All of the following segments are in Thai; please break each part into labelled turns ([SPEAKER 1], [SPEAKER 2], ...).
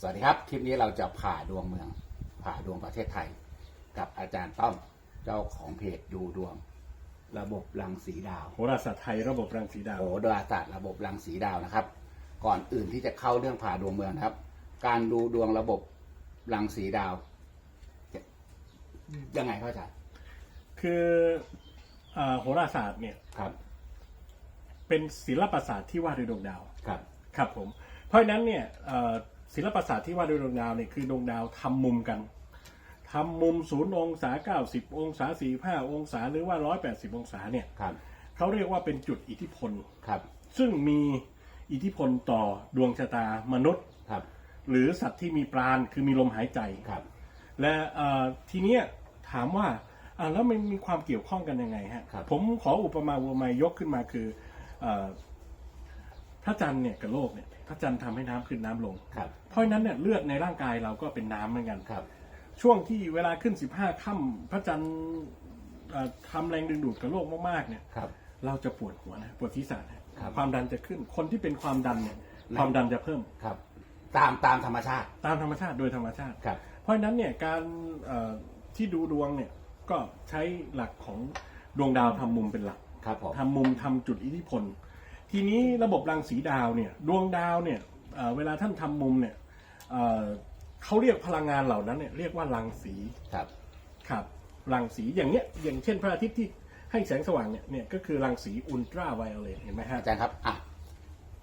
[SPEAKER 1] สวัสดีครับ คลิปนี้เราจะผ่าดวงเมือง ผ่าดวงประเทศไทย กับอาจารย์ต้อมเจ้าของเพจดูดวง ระบบรังสีดาว
[SPEAKER 2] โหราศาสตร์ไทยระบบรังสีดาว
[SPEAKER 1] โหราศาสตร์ระบบรังสีดาวนะครับ ก่อนอื่นที่จะเข้าเรื่องผ่าดวงเมืองนะครับ การดูดวงระบบรังสีดาวจะยังไงครับอาจารย์
[SPEAKER 2] คือเอ่อโหราศาสตร์เนี่ย
[SPEAKER 1] ครับ
[SPEAKER 2] เป็นศิลปศาสตร์ที่ว่าด้วยดวงดาว
[SPEAKER 1] ครับ
[SPEAKER 2] ครับผม เพราะฉะนั้นเนี่ยเอ่อ ศิลปศาสตร์ที่ว่าด้วยดวงดาวเนี่ยคือดวงดาวทำมุมกันทำมุมศูนย์องศาเก้าสิบองศาสี่ห้าองศาหรือว่าร้อยแปดสิบองศาเนี่ย
[SPEAKER 1] ครับ
[SPEAKER 2] เขาเรียกว่าเป็นจุดอิทธิพล
[SPEAKER 1] ครับ
[SPEAKER 2] ซึ่งมีอิทธิพลต่อดวงชะตามนุษย์
[SPEAKER 1] ครับ
[SPEAKER 2] หรือสัตว์ที่มีปราณคือมีลมหายใจ
[SPEAKER 1] ครับ
[SPEAKER 2] และเอ่อทีเนี้ยถามว่าอ่าแล้วมันมีความเกี่ยวข้องกันยังไงฮะ
[SPEAKER 1] ครับ
[SPEAKER 2] ผมขออุปมาอุปไมยยกขึ้นมาคือเอ่อ พระจันทร์เนี่ยกับโลกเนี่ยพระจันทร์ทำให้น้ำขึ้นน้ำลง
[SPEAKER 1] ครับ
[SPEAKER 2] เพราะฉะนั้นเนี่ยเลือดในร่างกายเราก็เป็นน้ำเหมือนกัน
[SPEAKER 1] ครับ
[SPEAKER 2] ช่วงที่เวลาขึ้น 15ค่ำพระจันทร์เอ่อทำแรงดึงดูดกับโลกมากๆเนี่ย
[SPEAKER 1] ครับ
[SPEAKER 2] เราจะปวดหัวนะปวดศีรษะนะ
[SPEAKER 1] ครับ
[SPEAKER 2] ความดันจะขึ้นคนที่เป็นความดันเนี่ย
[SPEAKER 1] ไม่
[SPEAKER 2] ความดันจะเพิ่ม
[SPEAKER 1] ครับ ตามตามธรรมชาติ
[SPEAKER 2] ตามธรรมชาติโดยธรรมชาติ
[SPEAKER 1] ครับ
[SPEAKER 2] เพราะฉะนั้นเนี่ยการเอ่อที่ดูดวงเนี่ยก็ใช้หลักของดวงดาวทำมุมเป็นหลัก
[SPEAKER 1] ครับผม
[SPEAKER 2] ทำมุมทำจุดอิทธิพล ทีนี้ระบบรังสีดาวเนี่ยดวงดาวเนี่ยเอ่อเวลาท่านทำมุมเนี่ยเอ่อเขาเรียกพลังงานเหล่านั้นเนี่ยเรียกว่ารังสี
[SPEAKER 1] ครับ
[SPEAKER 2] ครับรังสีอย่างเนี้ยอย่างเช่นพระอาทิตย์ที่ให้แสงสว่างเนี่ยเนี่ยก็คือรังสีอุลตราไวโอเลตเห็นไหมฮะ
[SPEAKER 1] อาจารย์ครับอะ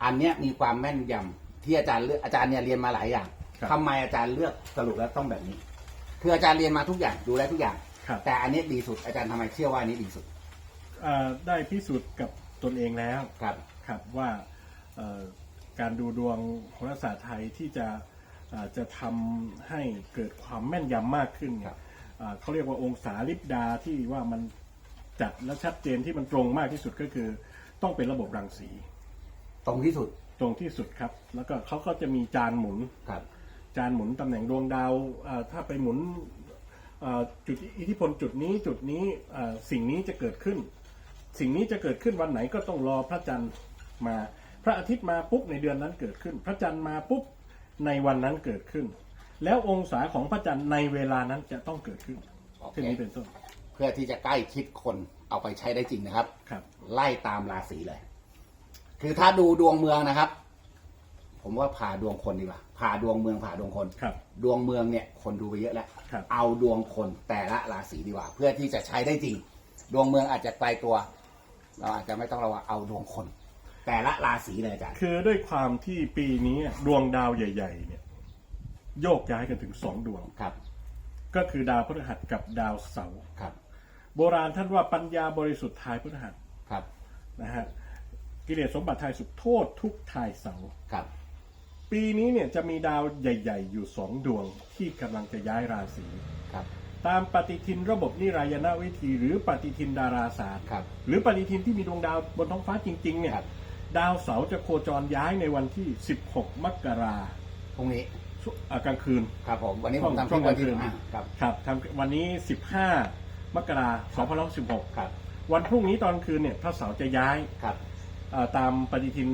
[SPEAKER 1] อันเนี้ยมีความแม่นยำที่อาจารย์เลือกอาจารย์เนี่ยเรียนมาหลายอย่าง
[SPEAKER 2] ครับ
[SPEAKER 1] ทำไมอาจารย์เลือกสรุปแล้วต้องแบบนี้ คืออาจารย์เรียนมาทุกอย่างดูแลทุกอย่าง
[SPEAKER 2] ครับ
[SPEAKER 1] แต่อันนี้ดีสุดอาจารย์ทำไมเชื่อว่าอันนี้ดีสุด
[SPEAKER 2] เอ่อได้พิสูจน์กับตนเองแล้ว
[SPEAKER 1] ครับ
[SPEAKER 2] ครับว่าเอ่อการดูดวงโหราศาสตร์ไทยที่จะเอ่อจะทำให้เกิดความแม่นยำมากขึ้นเนี่
[SPEAKER 1] ครั
[SPEAKER 2] ย
[SPEAKER 1] บ
[SPEAKER 2] เอ่อเขาเรียกว่าองศาลิบดาที่ว่ามันจัดและชัดเจนที่มันตรงมากที่สุดก็คือ ต้องเป็นระบบรังสี
[SPEAKER 1] ตรงที่สุด
[SPEAKER 2] ตรงที่สุดครับ แล้วก็เขาก็จะมีจานหมุน
[SPEAKER 1] ครับ
[SPEAKER 2] จานหมุนตำแหน่งดวงดาวเอ่อถ้าไปหมุนเอ่อจุดอิทธิพลจุดนี้จุดนี้เอ่อสิ่งนี้จะเกิดขึ้น สิ่งนี้จะเกิดขึ้นวันไหนก็ต้องรอพระจันทร์ มา พระอาทิตย์มาปุ๊บในเดือนนั้นเกิดขึ้น พระจันทร์มาปุ๊บในวันนั้นเกิดขึ้น แล้วองศาของพระจันทร์ในเวลานั้นจะต้องเกิดขึ้น
[SPEAKER 1] โอเค
[SPEAKER 2] เช่นนี้เป็นต้น
[SPEAKER 1] เพื่อที่จะใกล้ชิดคนเอาไปใช้ได้จริงนะครับ
[SPEAKER 2] ครับ
[SPEAKER 1] ไล่ตามราศีเลย คือถ้าดูดวงเมืองนะครับ ผมว่าผ่าดวงคนดีกว่าผ่าดวงเมืองผ่าดวงคน
[SPEAKER 2] ครับ
[SPEAKER 1] ดวงเมืองเนี่ยคนดูไปเยอะแล้ว
[SPEAKER 2] ครับ
[SPEAKER 1] เอาดวงคนแต่ละราศีดีกว่า เพื่อที่จะใช้ได้จริง ดวงเมืองอาจจะไกลตัว เราอาจจะไม่ต้องระวังเอาดวงคน แต่ละราศีเลยอาจารย์
[SPEAKER 2] คือด้วยความที่ปีนี้ดวงดาวใหญ่ ๆ เนี่ย โยกย้ายกันถึงสองดวง
[SPEAKER 1] ครับ
[SPEAKER 2] ก็คือดาวพฤหัสกับดาวเสาร์
[SPEAKER 1] ครับ
[SPEAKER 2] โบราณท่านว่าปัญญาบริสุทธิ์ทายพฤหัส
[SPEAKER 1] ครับ
[SPEAKER 2] นะฮะกิเลสสมบัติทายสุขโทษทุกข์ทายเสาร์
[SPEAKER 1] ครับ
[SPEAKER 2] ปีนี้เนี่ยจะมีดาวใหญ่ ๆ อยู่สองดวงที่กำลังจะย้ายราศี
[SPEAKER 1] ครับ
[SPEAKER 2] ตามปฏิทินระบบนิรายณวิธี หรือปฏิทินดาราศาสตร์
[SPEAKER 1] ครับ
[SPEAKER 2] หรือปฏิทินที่มีดวงดาวบนท้องฟ้าจริง ๆ เนี่ย
[SPEAKER 1] ครับ
[SPEAKER 2] ดาวเสาร์จะโคจรย้ายในวันที่ 16 มกรา
[SPEAKER 1] พรุ่งนี้
[SPEAKER 2] ช่วงอ่ากลางคืน
[SPEAKER 1] ครับผมวันนี้ผมทำ
[SPEAKER 2] ช่ว
[SPEAKER 1] ที่
[SPEAKER 2] ง
[SPEAKER 1] วันที่
[SPEAKER 2] กลางคืน
[SPEAKER 1] อ่าครับ
[SPEAKER 2] ครับทำวันนี้ 15 มกราคม2516
[SPEAKER 1] ครับ
[SPEAKER 2] วันพรุ่งนี้ตอนคืนเนี่ยพระเสาร์จะย้าย
[SPEAKER 1] ครับ
[SPEAKER 2] เอ่อตามปฏิทิน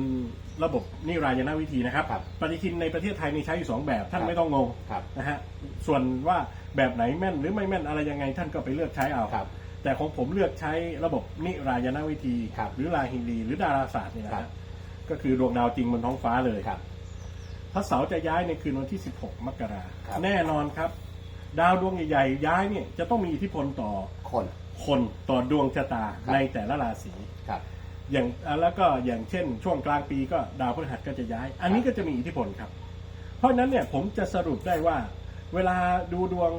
[SPEAKER 2] ระบบนิรายณวิธีนะครับ
[SPEAKER 1] ครับ
[SPEAKER 2] ปฏิทินในประเทศไทยมีใช้อยู่สองแบบท่าน
[SPEAKER 1] ครับ
[SPEAKER 2] ไม่ต้องงง
[SPEAKER 1] ครับ
[SPEAKER 2] นะฮะส่วนว่าแบบไหนแม่นหรือไม่แม่นอะไรยังไงท่านก็ไปเลือกใช้เอา
[SPEAKER 1] ครับ
[SPEAKER 2] แต่ของผมเลือกใช้ระบบนิรายณวิธี
[SPEAKER 1] ครับ
[SPEAKER 2] หรือราฮินดีหรือดาราศาสตร์นี่นะ
[SPEAKER 1] ครั
[SPEAKER 2] ฮะ
[SPEAKER 1] บ
[SPEAKER 2] ก็คือดวงดาวจริงบนท้องฟ้าเลย
[SPEAKER 1] ครับ
[SPEAKER 2] พระเสาร์จะย้ายในคืนวันที่ 16 มกรา
[SPEAKER 1] ครับ
[SPEAKER 2] แน่นอนครับ ดาวดวงใหญ่ๆย้ายเนี่ยจะต้องมีอิทธิพลต่อ
[SPEAKER 1] คน
[SPEAKER 2] คนต่อดวงชะตา
[SPEAKER 1] ครับ
[SPEAKER 2] ในแต่ละราศี
[SPEAKER 1] ครับ
[SPEAKER 2] อย่างอะแล้วก็อย่างเช่น ช่วงกลางปีก็ดาวพฤหัสก็จะย้าย อันนี้ก็จะมีอิทธิพลครับ เพราะฉะนั้นเนี่ยผมจะสรุปได้ว่า เวลาดูดวง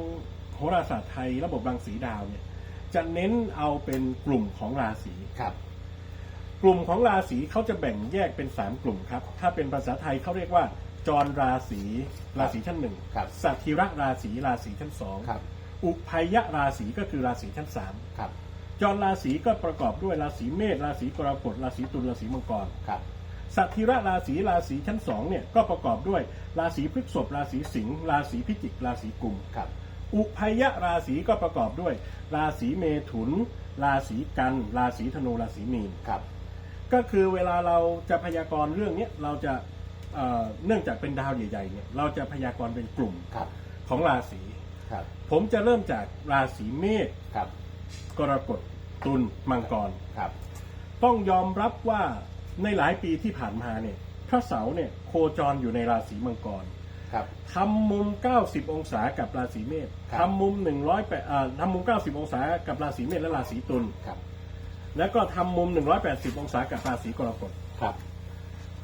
[SPEAKER 2] โหราศาสตร์ไทย ระบบรังสีดาวเนี่ย จะเน้นเอาเป็นกลุ่มของราศี
[SPEAKER 1] ครับ
[SPEAKER 2] กลุ่มของราศีเขาจะแบ่งแยกเป็น3กลุ่มครับ ถ้าเป็นภาษาไทยเขาเรียกว่า จรราศีราศีชั้นหนึ่ง
[SPEAKER 1] ครับ
[SPEAKER 2] สัตธิระราศีราศีชั้นสอง
[SPEAKER 1] ครับ
[SPEAKER 2] อุภัยราศีก็คือราศีชั้นสาม
[SPEAKER 1] ครับ
[SPEAKER 2] จรราศีก็ประกอบด้วยราศีเมษราศีกรกฎราศีตุลราศีมังกร
[SPEAKER 1] ครับ
[SPEAKER 2] สัตธิระราศีราศีชั้นสองเนี่ยก็ประกอบด้วยราศีพฤษภราศีสิงห์ราศีพิจิกราศีกุม
[SPEAKER 1] ครับ
[SPEAKER 2] อุภัยราศีก็ประกอบด้วย ราศีเมถุน ราศีกัน ราศีธนู ราศีมีน
[SPEAKER 1] ครับ
[SPEAKER 2] ก็คือเวลาเราจะพยากรณ์เรื่องเนี้ยเราจะเอ่อเนื่องจากเป็นดาวใหญ่ๆเนี่ยเราจะพยากรณ์เป็นกลุ่ม
[SPEAKER 1] ครับ
[SPEAKER 2] ของราศี
[SPEAKER 1] ครับ
[SPEAKER 2] ผมจะเริ่มจากราศีเมษ
[SPEAKER 1] ครับ
[SPEAKER 2] กรกฎตุลมังกร
[SPEAKER 1] ครับ
[SPEAKER 2] ต้องยอมรับว่าในหลายปีที่ผ่านมาเนี่ยพระเสาร์เนี่ยโคจรอยู่ในราศีมังกร
[SPEAKER 1] ครับ
[SPEAKER 2] ทำมุม 90 องศากับราศีเมษ
[SPEAKER 1] ครับ
[SPEAKER 2] ทำมุม100แปดอ่าทำมุม 90 องศากับราศีเมษและราศีตุล
[SPEAKER 1] ครับ
[SPEAKER 2] แล้วก็ทำมุม 180 องศากับราศีกรกฎ
[SPEAKER 1] ครับ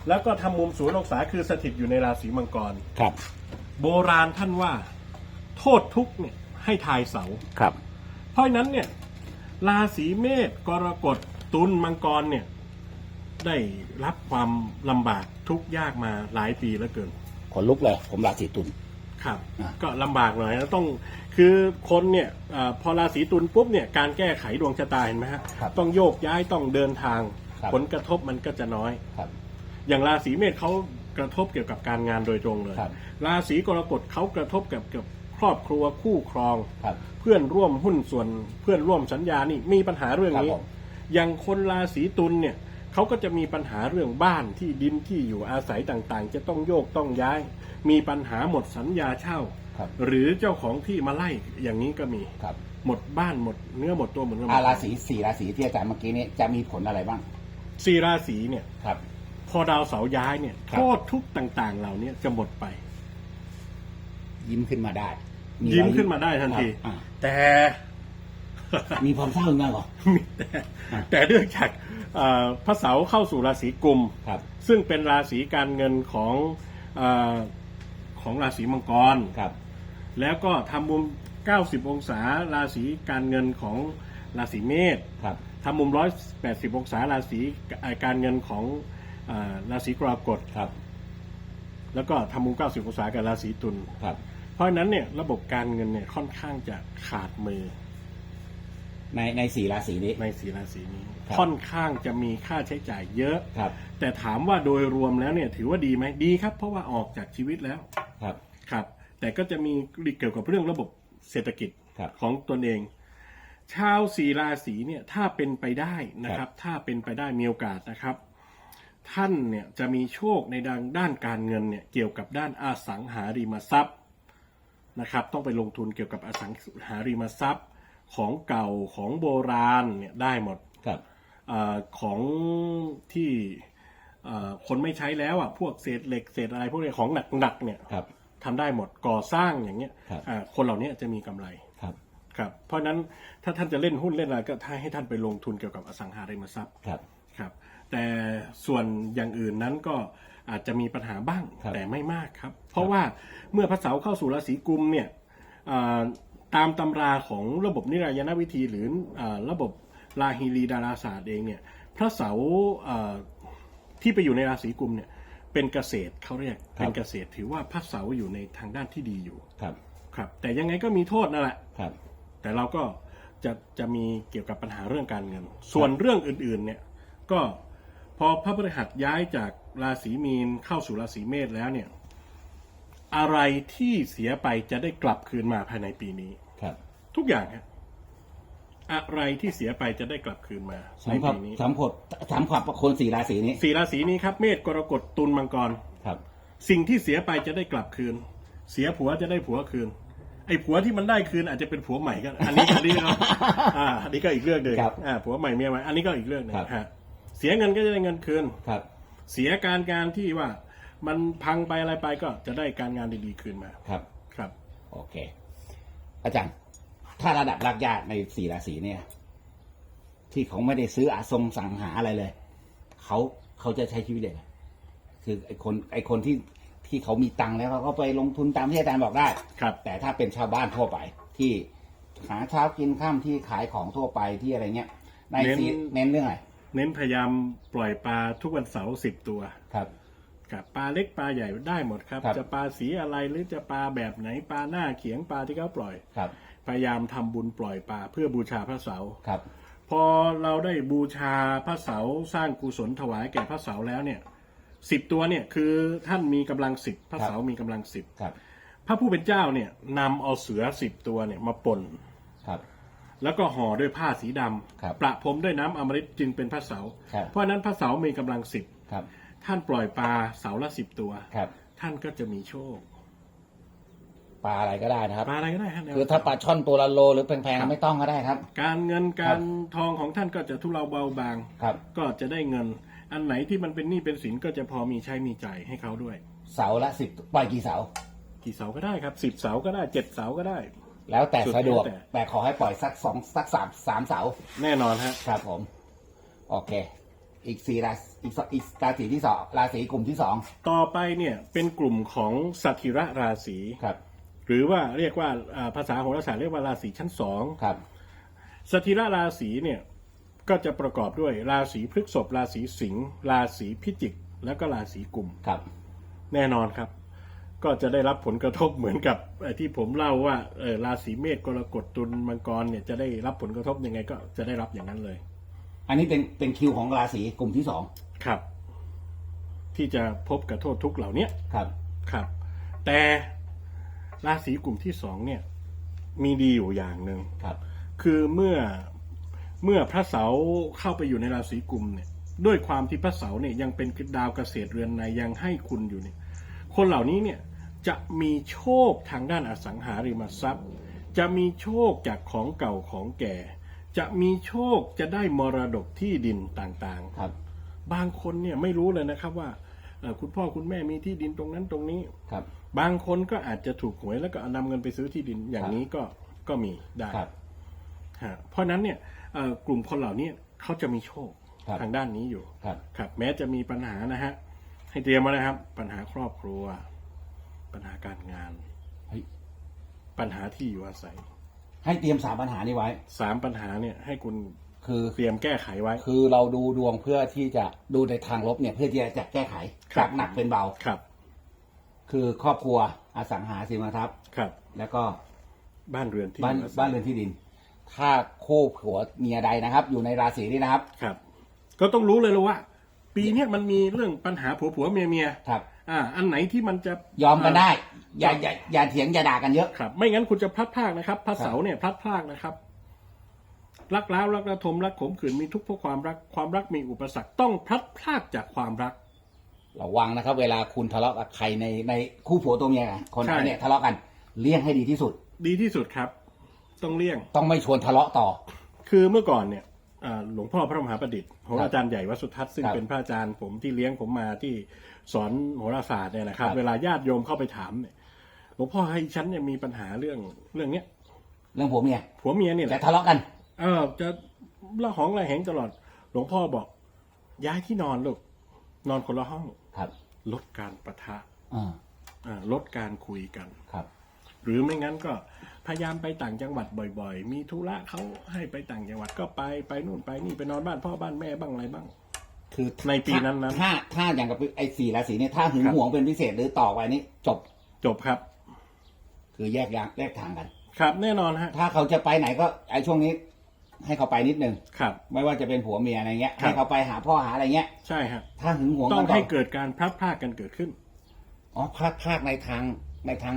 [SPEAKER 2] แล้วก็ทำมุมศูนย์องศาคือสถิตอยู่ในราศีมังกร
[SPEAKER 1] ครับ
[SPEAKER 2] โบราณท่านว่า โทษทุกข์เนี่ยให้ทายเสา
[SPEAKER 1] ครับ
[SPEAKER 2] เพราะฉะนั้นเนี่ยราศีเมษกรกฎตุลมังกรเนี่ยได้รับความลำบากทุกข์ยากมาหลายปีแล้วเกิน
[SPEAKER 1] ขนลุกเลย ผมราศีตุล
[SPEAKER 2] ครับ
[SPEAKER 1] อะ
[SPEAKER 2] ก็ลำบากหน่อยแล้วต้องคือคนเนี่ยอาพอราศีตุลปุ๊บเนี่ยการแก้ไขดวงชะตาเห็นไหมฮะ
[SPEAKER 1] ครับ
[SPEAKER 2] ต้องโยกย้ายต้องเดินทาง
[SPEAKER 1] ครับ
[SPEAKER 2] ผลกระทบมันก็จะน้อย
[SPEAKER 1] ครับ
[SPEAKER 2] อย่างราศีเมษเขากระทบเกี่ยวกับการงานโดยตรงเลย
[SPEAKER 1] ครับ
[SPEAKER 2] ราศีกรกฎเขากระทบกับกับครอบครัวคู่ครอง
[SPEAKER 1] ครับ
[SPEAKER 2] เพื่อนร่วมหุ้นส่วนเพื่อนร่วมสัญญานี่มีปัญหาเรื่องนี้
[SPEAKER 1] ครับผม
[SPEAKER 2] อย่างคนราศีตุลเนี่ย เขาก็จะมีปัญหาเรื่องบ้านที่ดินที่อยู่อาศัยต่างๆ จะต้องโยกต้องย้าย มีปัญหาหมดสัญญาเช่า
[SPEAKER 1] ครับ
[SPEAKER 2] หรือเจ้าของที่มาไล่อย่างนี้ก็มี
[SPEAKER 1] ครับ
[SPEAKER 2] หมดบ้านหมดเนื้อหมดตัวเหมือนกัน
[SPEAKER 1] อาราศีสี่ราศีที่อาจารย์เมื่อกี้นี้จะมีผลอะไรบ้าง
[SPEAKER 2] สี่ราศีเนี่ย
[SPEAKER 1] ครับ
[SPEAKER 2] พอดาวเสาร์ย้ายเนี่ย
[SPEAKER 1] ครับ
[SPEAKER 2] โทษทุกข์ต่างๆ เหล่านี้จะหมดไป
[SPEAKER 1] ยิ้มขึ้นมาได้
[SPEAKER 2] ยิ้มขึ้นมาได้ทันที
[SPEAKER 1] ครับอ่า
[SPEAKER 2] แต่
[SPEAKER 1] มีความเศร้าอยู่ไหมเหรอ
[SPEAKER 2] มีแต่แต่เนื่องจากเอ่อพระเสาร์เข้าสู่ราศีกุม
[SPEAKER 1] ครับ
[SPEAKER 2] ซึ่งเป็นราศีการเงินของเออของราศีมังกร
[SPEAKER 1] ครับ
[SPEAKER 2] แล้วก็ทำมุม 90 องศาราศีการเงินของราศีเมษ
[SPEAKER 1] ครับ
[SPEAKER 2] ทำมุม 180 องศาราศีเอ่อการเงินของเออราศีกรกฎ
[SPEAKER 1] ครับ
[SPEAKER 2] แล้วก็ทำมุม 90 องศากับราศีตุล
[SPEAKER 1] ครับ
[SPEAKER 2] เพราะฉะนั้นเนี่ยระบบการเงินเนี่ยค่อนข้างจะขาดมือ
[SPEAKER 1] ในในสี่ราศีนี้
[SPEAKER 2] ในสีราศีนี้
[SPEAKER 1] ครับ
[SPEAKER 2] ค่อนข้างจะมีค่าใช้จ่ายเยอะ
[SPEAKER 1] ครับ
[SPEAKER 2] แต่ถามว่าโดยรวมแล้วเนี่ยถือว่าดีไหมดีครับ เพราะว่าออกจากชีวิตแล้ว
[SPEAKER 1] ครับ
[SPEAKER 2] ครับ แต่ก็จะมีเกี่ยวกับเรื่องระบบเศรษฐกิจ
[SPEAKER 1] ครับ
[SPEAKER 2] ของตนเอง ชาวสีราศีเนี่ยถ้าเป็นไปได้นะค
[SPEAKER 1] ครั
[SPEAKER 2] รับ
[SPEAKER 1] บ
[SPEAKER 2] ถ้าเป็นไปได้มีโอกาสนะครับ ท่านเนี่ยจะมีโชคในด้านด้านการเงินเนี่ยเกี่ยวกับด้านอสังหาริมทรัพย์นะครับ ต้องไปลงทุนเกี่ยวกับอสังหาริมทรัพย์ ของเก่าของโบราณเนี่ยได้หมด
[SPEAKER 1] ครับ
[SPEAKER 2] อาของที่อ่าคนไม่ใช้แล้วอะพวกเศษเหล็กเศษอะไรพวกนี้ของหนักๆเนี่ย
[SPEAKER 1] ครับ
[SPEAKER 2] ทำได้หมดก่อสร้างอย่างเงี้ย
[SPEAKER 1] ครับ
[SPEAKER 2] อ่าคนเหล่านี้จะมีกำไร
[SPEAKER 1] ครับ
[SPEAKER 2] ครับ เพราะฉะนั้นถ้าท่านจะเล่นหุ้นเล่นอะไรก็ถ้าให้ท่านไปลงทุนเกี่ยวกับอสังหาริมทรัพย์
[SPEAKER 1] ครับ
[SPEAKER 2] ครับ แต่ส่วนอย่างอื่นนั้นก็อาจจะมีปัญหาบ้าง
[SPEAKER 1] ครับ
[SPEAKER 2] แต่ไม่มากครับ เพราะว่าเมื่อพระเสาร์เข้าสู่ราศีกุมเนี่ยอ่า ตามตำราของระบบนิรายณวิธีหรืออาระบบราฮีรีดาราศาสตร์เองเนี่ยพระเสาร์อ่าที่ไปอยู่ในราศีกุมเนี่ยเป็นเกษตรเขาเรียก
[SPEAKER 1] ครับ
[SPEAKER 2] เป็นเกษตรถือว่าพระเสาร์อยู่ในทางด้านที่ดีอยู่
[SPEAKER 1] ครับ
[SPEAKER 2] ครับ แต่ยังไงก็มีโทษนั่นแหละ
[SPEAKER 1] ครับ
[SPEAKER 2] แต่เราก็จะจะมีเกี่ยวกับปัญหาเรื่องการเงิน ส่วนเรื่องอื่นๆเนี่ยก็พอพระพฤหัสย้ายจากราศีมีนเข้าสู่ราศีเมษแล้วเนี่ยอะไรที่เสียไปจะได้กลับคืนมาภายในปีนี้
[SPEAKER 1] ครับ
[SPEAKER 2] ทุกอย่างครับอะไรที่เสียไปจะได้กลับคืนมาใน
[SPEAKER 1] สำหรับ
[SPEAKER 2] ปีนี้
[SPEAKER 1] สำหรับสำหรับคนสี่ราศีนี้
[SPEAKER 2] สี่ราศีนี้ครับ เมษกรกฎตุลมังกร
[SPEAKER 1] ครับ
[SPEAKER 2] สิ่งที่เสียไปจะได้กลับคืน เสียผัวจะได้ผัวคืน ไอ้ผัวที่มันได้คืนอาจจะเป็นผัวใหม่ก็อันนี้อันนี้ก็ อ่าอันนี้ก็อีกเรื่องหนึ่ง
[SPEAKER 1] ครับ
[SPEAKER 2] อ่าผัวใหม่เมียใหม่อันนี้ก็อีกเรื่องหนึ่ง
[SPEAKER 1] ครับ
[SPEAKER 2] ฮะเสียเงินก็จะได้เงินคืน
[SPEAKER 1] ครับ
[SPEAKER 2] เสียการงานที่ว่า มันพังไปอะไรไปก็จะได้การงานดีๆคืนมา
[SPEAKER 1] ครับ
[SPEAKER 2] ครับ
[SPEAKER 1] โอเค อาจารย์ ถ้าระดับรากหญ้าในสี่ราศีเนี่ย ที่เขาไม่ได้ซื้ออาทรงสังหาอะไรเลย เขาเขาจะใช้ชีวิตยังไงคือไอคนไอคนที่ที่เขามีตังค์แล้วเขาก็ไปลงทุนตามที่อาจารย์บอกได้
[SPEAKER 2] ครับ
[SPEAKER 1] แต่ถ้าเป็นชาวบ้านทั่วไปที่หาเช้ากินข้ามที่ขายของทั่วไปที่อะไรเงี้ยใน
[SPEAKER 2] เน้น
[SPEAKER 1] สีเน้นเรื่องอะไร
[SPEAKER 2] เน้นพยายามปล่อยปลาทุกวันเสาร์สิบตัว
[SPEAKER 1] ครับ
[SPEAKER 2] กับปลาเล็กปลาใหญ่ได้หมดครับ
[SPEAKER 1] ครับ
[SPEAKER 2] จะปลาสีอะไรหรือจะปลาแบบไหนปลาหน้าเขียงปลาที่เขาปล่อย
[SPEAKER 1] ครับ
[SPEAKER 2] พยายามทำบุญปล่อยปลาเพื่อบูชาพระเสาร์
[SPEAKER 1] ครับ
[SPEAKER 2] พอเราได้บูชาพระเสาร์สร้างกุศลถวายแก่พระเสาร์แล้วเนี่ยสิบตัวเนี่ยคือท่านมีกำลังสิบพระเสาร์มีกำลังสิบ
[SPEAKER 1] ครับ
[SPEAKER 2] พระผู้เป็นเจ้าเนี่ยนำเอาเสือสิบตัวเนี่ยมาป่น
[SPEAKER 1] ครับ
[SPEAKER 2] แล้วก็ห่อด้วยผ้าสีดำ
[SPEAKER 1] ครับ
[SPEAKER 2] ประพรมด้วยน้ำอมฤตจึงเป็นพระเสาร์
[SPEAKER 1] ครับ
[SPEAKER 2] เพราะฉะนั้นพระเสาร์มีกำลังสิบ
[SPEAKER 1] ครับ
[SPEAKER 2] ท่านปล่อยปลาเสาละสิบตัว
[SPEAKER 1] ครับ
[SPEAKER 2] ท่านก็จะมีโชค
[SPEAKER 1] ปลาอะไรก็ได้นะครับ
[SPEAKER 2] ปลาอะไรก็ได้ฮะ
[SPEAKER 1] คือถ้าปลาช่อนตัวละโลหรือแพงๆไม่ต้องก็ได้ครับ
[SPEAKER 2] การเงินการทองของท่านก็จะทุเลาเบาบาง
[SPEAKER 1] ครับ
[SPEAKER 2] ก็จะได้เงิน อันไหนที่มันเป็นหนี้เป็นสินก็จะพอมีใช้มีจ่ายให้เขาด้วย
[SPEAKER 1] เสาละสิบปล่อยกี่เสา
[SPEAKER 2] กี่เสาก็ได้ครับสิบเสาก็ได้เจ็ดเสาก็ได้
[SPEAKER 1] แล้วแต่
[SPEAKER 2] สุด
[SPEAKER 1] สะดวก
[SPEAKER 2] แล้วแต่
[SPEAKER 1] แต่ขอให้ปล่อยสักสองสักสามสามเสา
[SPEAKER 2] แน่นอนฮะ
[SPEAKER 1] ครับผม โอเค อีกสี่ราศีอีกสอีกราศีที่สองราศีกลุ่มที่สอง
[SPEAKER 2] ต่อไปเนี่ยเป็นกลุ่มของสัตถิระราศี
[SPEAKER 1] ครับ
[SPEAKER 2] หรือว่าเรียกว่าอ่าภาษาโหราศาสตร์เรียกว่าราศีชั้นสอง
[SPEAKER 1] ครับ
[SPEAKER 2] สถิระราศีเนี่ยก็จะประกอบด้วยราศีพฤษภราศีสิงห์ราศีพิจิก แล้วก็ราศีกุม
[SPEAKER 1] ครับ
[SPEAKER 2] แน่นอนครับ ก็จะได้รับผลกระทบเหมือนกับเอ่อที่ผมเล่าว่าเอ่อราศีเมษกรกฎตุลมังกรเนี่ยจะได้รับผลกระทบยังไงก็จะได้รับอย่างนั้นเลย
[SPEAKER 1] อันนี้เป็นเป็นคิวของราศีกลุ่มที่สอง
[SPEAKER 2] ครับ ที่จะพบกับโทษทุกข์เหล่าเนี้ย
[SPEAKER 1] ครับ
[SPEAKER 2] ครับ แต่ ราศีกลุ่มที่สองเนี่ย มีดีอยู่อย่างหนึ่ง
[SPEAKER 1] ครับ
[SPEAKER 2] คือเมื่อเมื่อพระเสาร์เข้าไปอยู่ในราศีกุมเนี่ย ด้วยความที่พระเสาร์เนี่ยยังเป็นดาวเกษตรเรือนในยังให้คุณอยู่เนี่ย คนเหล่านี้เนี่ยจะมีโชคทางด้านอสังหาริมทรัพย์ จะมีโชคจากของเก่าของแก่ จะมีโชคจะได้มรดกที่ดินต่างๆ
[SPEAKER 1] ครับ
[SPEAKER 2] บางคนเนี่ยไม่รู้เลยนะครับว่าเอ่อคุณพ่อคุณแม่มีที่ดินตรงนั้นตรงนี้
[SPEAKER 1] ครับ
[SPEAKER 2] บางคนก็อาจจะถูกหวยแล้วก็เอานำเงินไปซื้อที่ดินอย่างนี้ก็ก็มีได้
[SPEAKER 1] ครับ
[SPEAKER 2] ฮะเพราะฉะนั้นเนี่ยเอ่อกลุ่มคนเหล่านี้เขาจะมีโชค
[SPEAKER 1] ครับ
[SPEAKER 2] ทางด้านนี้อยู่
[SPEAKER 1] ครับ
[SPEAKER 2] ครับ แม้จะมีปัญหานะฮะให้เตรียมมานะครับ ปัญหาครอบครัว ปัญหาการงาน
[SPEAKER 1] เฮ้ย
[SPEAKER 2] ปัญหาที่อยู่อาศัย
[SPEAKER 1] ให้เตรียมสามปัญหานี้ไว้
[SPEAKER 2] สามปัญหาเนี่ย ให้คุณ
[SPEAKER 1] คือ
[SPEAKER 2] เตรียมแก้ไขไว้
[SPEAKER 1] คือเราดูดวงเพื่อที่จะดูในทางลบเนี่ย เพื่อที่จะแก้ไข
[SPEAKER 2] ครับ
[SPEAKER 1] จากหนักเป็นเบา
[SPEAKER 2] ครับ
[SPEAKER 1] คือครอบครัวอสังหาริมทรัพย์
[SPEAKER 2] ครับ
[SPEAKER 1] แล้วก็
[SPEAKER 2] บ้านเรือนที่
[SPEAKER 1] บ้าน
[SPEAKER 2] อยู่อาศัย
[SPEAKER 1] บ้านเรือนที่ดิน ถ้าคู่ผัวเมียใดนะครับ อยู่ในราศีนี้นะครับ
[SPEAKER 2] ครับ ก็ต้องรู้เลยเลยว่า ปีเนี้ยมันมีเรื่องปัญหาผัวผัวเมียเมีย
[SPEAKER 1] ครับ
[SPEAKER 2] อ่า อันไหนที่มันจะ
[SPEAKER 1] ยอมกันได้ อย่าอย่าอย่าเถียงอย่าด่ากันเยอะ
[SPEAKER 2] ครับ ไม่งั้นคุณจะพลัดพรากนะครับพระเสาร์เนี่ยพลัดพรากนะครับ รักล้าวรักระทมรักขมขืนมีทุกข์เพราะความรักความรักมีอุปสรรคต้องพลัดพรากจากความรัก
[SPEAKER 1] ระวังนะครับ เวลาคุณทะเลาะกับใครในในคู่ผัวตัวเมียกันคนไหน
[SPEAKER 2] ใช่
[SPEAKER 1] เนี่ยทะเลาะกันเลี่ยงให้ดีที่สุด
[SPEAKER 2] ดีที่สุดครับ ต้องเลี่ยง
[SPEAKER 1] ต้องไม่ชวนทะเลาะต่อ
[SPEAKER 2] คือเมื่อก่อนเนี่ยอ่าหลวงพ่อพระมหาประดิษฐ์โห
[SPEAKER 1] ครั
[SPEAKER 2] รา
[SPEAKER 1] บ
[SPEAKER 2] จารย์ใหญ่วัดสุทัศน์ซึ่ง
[SPEAKER 1] ครับ
[SPEAKER 2] เป็นพระอาจารย์ผมที่เลี้ยงผมมาที่สอนโหราศาสตร์เนี่ยนะครับ
[SPEAKER 1] ครับ
[SPEAKER 2] เวลาญาติโยมเข้าไปถามเนี่ยหลวงพ่อให้ฉันเนี่ยมีปัญหาเรื่องเรื่องเนี้ย
[SPEAKER 1] เรื่องผัวเมีย
[SPEAKER 2] ผัวเมียเนี่ยแห
[SPEAKER 1] แต่
[SPEAKER 2] ละ
[SPEAKER 1] ทะเลาะกัน
[SPEAKER 2] เออจะละหองละแหงตลอด หลวงพ่อบอก ย้ายที่นอนลูกนอนคนละห้อง
[SPEAKER 1] ครับ
[SPEAKER 2] ลดการประทะ
[SPEAKER 1] อ่า
[SPEAKER 2] อ่าลดการคุยกัน
[SPEAKER 1] ครับ
[SPEAKER 2] หรือไม่งั้นก็พยายามไปต่างจังหวัดบ่อย ๆ มีธุระเขาให้ไปต่างจังหวัดก็ไปไปนู่นไปนี่ไปนอนบ้านพ่อบ้านแม่บ้างอะไรบ้าง
[SPEAKER 1] คือ
[SPEAKER 2] ในปีนั้นๆ
[SPEAKER 1] ถ้าถ้าอย่างกับไอ้สี่ราศีเนี่ยถ้าหึง
[SPEAKER 2] ครับ
[SPEAKER 1] หวงเป็นพิเศษหรือต่อไปนี้จบ
[SPEAKER 2] จบครับ
[SPEAKER 1] คือแยกยางแยกทางกัน
[SPEAKER 2] ครับแน่นอนฮะ
[SPEAKER 1] ถ้าเขาจะไปไหนก็ไอ้ช่วงนี้ ให้เขาไปนิดนึง
[SPEAKER 2] ครับ
[SPEAKER 1] ไม่ว่าจะเป็นผัวเมียอะไรเงี้ย
[SPEAKER 2] ครับ
[SPEAKER 1] ให้เขาไปหาพ่อหาอะไรเงี้ย
[SPEAKER 2] ใช่ฮะ
[SPEAKER 1] ถ้าหึงหวง
[SPEAKER 2] ต้อง
[SPEAKER 1] กัน
[SPEAKER 2] ให้เกิดการพลัดพรากกันเกิดขึ้น
[SPEAKER 1] อ๋อพลาดพลาดในทางในทาง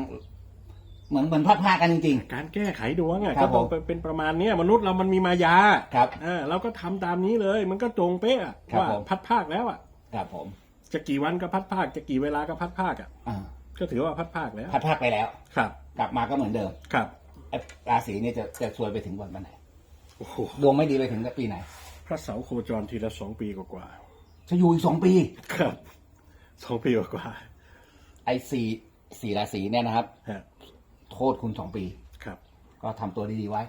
[SPEAKER 1] เหมือนเหมือนพลาดพลาดกันจริง
[SPEAKER 2] การแก้ไขดวงอะ
[SPEAKER 1] ครั
[SPEAKER 2] ก็
[SPEAKER 1] บ
[SPEAKER 2] ต้อง
[SPEAKER 1] ผม
[SPEAKER 2] เป็นประมาณเนี้ยมนุษย์เรามันมีมายา
[SPEAKER 1] ครับ
[SPEAKER 2] เออเราก็ทำตามนี้เลย มันก็ตรงเป๊ะอะ
[SPEAKER 1] ครับ
[SPEAKER 2] ว่า
[SPEAKER 1] ผม
[SPEAKER 2] พัดภาคแล้วอะ
[SPEAKER 1] ๆครับผม
[SPEAKER 2] จะกี่วันก็พัดภาคจะกี่เวลาก็พัดภาคอะ
[SPEAKER 1] อ่า
[SPEAKER 2] ก็ถือว่าพัดภาคแล้ว
[SPEAKER 1] พลาดพลาดไปแล้ว
[SPEAKER 2] ครับ
[SPEAKER 1] กลับมาก็เหมือนเดิม
[SPEAKER 2] ครับ
[SPEAKER 1] ไอ้ราศีเนี่ยจะจะซวยไปถึงวันวันไหน
[SPEAKER 2] โอ้โห
[SPEAKER 1] ดวงไม่ดีไปถึงปีไหน
[SPEAKER 2] พระเสาโคจรทีละสองปีกว่า
[SPEAKER 1] จะอยู่อีกสองปี
[SPEAKER 2] ๆครับสองปีกว่า
[SPEAKER 1] ไอ้สี่สี่ราศีเนี่ยนะครับ
[SPEAKER 2] ๆฮะ
[SPEAKER 1] โทษคุณสองปี
[SPEAKER 2] ครับ
[SPEAKER 1] ก็ทำตัวดีๆไว้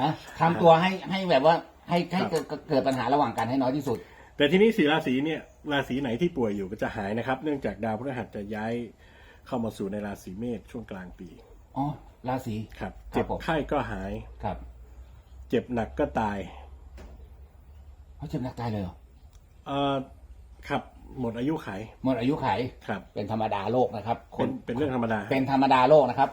[SPEAKER 1] ฮะทำตัวให้ให้แบบว่าให้ให้เกิดเกิดปัญหาระหว่างกันให้น้อยที่สุด
[SPEAKER 2] แต่ทีนี้สี่ราศีเนี่ยราศีไหนที่ป่วยอยู่ก็จะหายนะครับ เนื่องจากดาวพฤหัสจะย้ายเข้ามาสู่ในราศีเมษช่วงกลางปี
[SPEAKER 1] อ๋อราศี
[SPEAKER 2] ครับ
[SPEAKER 1] ครับ
[SPEAKER 2] เจ็บ
[SPEAKER 1] ผม
[SPEAKER 2] ไข้ก็หาย
[SPEAKER 1] ครับ
[SPEAKER 2] เจ็บหนักก็ตาย
[SPEAKER 1] เขาเจ็บหนักตายเลยเหรอ
[SPEAKER 2] เอ่อครับ หมดอายุไข
[SPEAKER 1] หมดอายุไข
[SPEAKER 2] ครับ
[SPEAKER 1] เป็นธรรมดาโลกนะครับ
[SPEAKER 2] เป็นเป็นเรื่องธรรมดา
[SPEAKER 1] เป็นธรรมดาโลกนะครับ